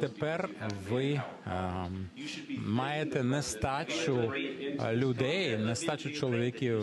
тепер ви е, маєте нестачу людей, нестачу чоловіків.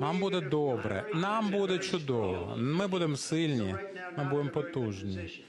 Нам буде добре, нам буде чудово. Ми будемо сильні, ми будемо потужні.